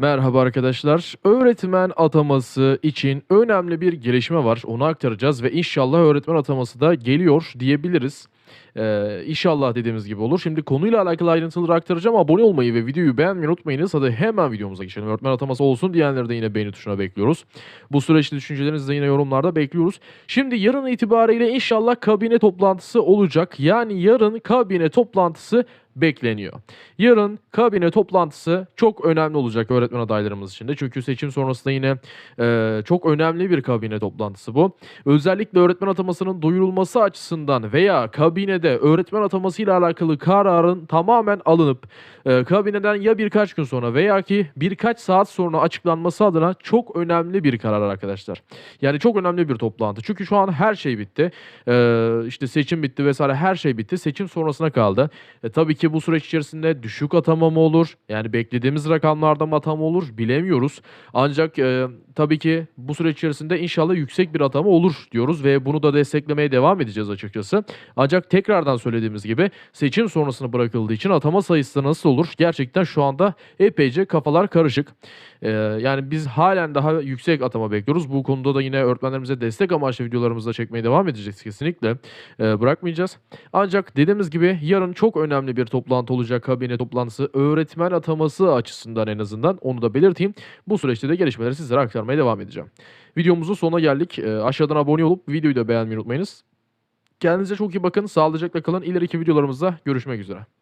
Merhaba arkadaşlar. Öğretmen ataması için önemli bir gelişme var. Onu aktaracağız ve inşallah öğretmen ataması da geliyor diyebiliriz. Ee, inşallah dediğimiz gibi olur. Şimdi konuyla alakalı ayrıntıları aktaracağım. Abone olmayı ve videoyu beğenmeyi unutmayınız. Hadi hemen videomuza geçelim. Öğretmen ataması olsun diyenleri de yine beğeni tuşuna bekliyoruz. Bu süreçte düşüncelerinizi de yine yorumlarda bekliyoruz. Şimdi yarın itibariyle inşallah kabine toplantısı olacak. Yani yarın kabine toplantısı bekleniyor. Yarın kabine toplantısı çok önemli olacak öğretmen adaylarımız için de. Çünkü seçim sonrasında yine e, çok önemli bir kabine toplantısı bu. Özellikle öğretmen atamasının duyurulması açısından veya kabinede öğretmen atamasıyla alakalı kararın tamamen alınıp e, kabineden ya birkaç gün sonra veya ki birkaç saat sonra açıklanması adına çok önemli bir karar arkadaşlar. Yani çok önemli bir toplantı. Çünkü şu an her şey bitti. E, işte seçim bitti vesaire her şey bitti. Seçim sonrasına kaldı. E, tabii ki bu süreç içerisinde düşük atama mı olur? Yani beklediğimiz rakamlarda mı atama olur? Bilemiyoruz. Ancak e, tabii ki bu süreç içerisinde inşallah yüksek bir atama olur diyoruz ve bunu da desteklemeye devam edeceğiz açıkçası. Ancak tekrardan söylediğimiz gibi seçim sonrasına bırakıldığı için atama sayısı nasıl olur? Gerçekten şu anda epeyce kafalar karışık. E, yani biz halen daha yüksek atama bekliyoruz. Bu konuda da yine öğretmenlerimize destek amaçlı videolarımızda çekmeye devam edeceğiz kesinlikle. E, bırakmayacağız. Ancak dediğimiz gibi yarın çok önemli bir toplantı olacak. Kabine toplantısı öğretmen ataması açısından en azından onu da belirteyim. Bu süreçte de gelişmeleri sizlere aktarmaya devam edeceğim. Videomuzun sonuna geldik. Ee, aşağıdan abone olup videoyu da beğenmeyi unutmayınız. Kendinize çok iyi bakın. Sağlıcakla kalın. İleriki videolarımızda görüşmek üzere.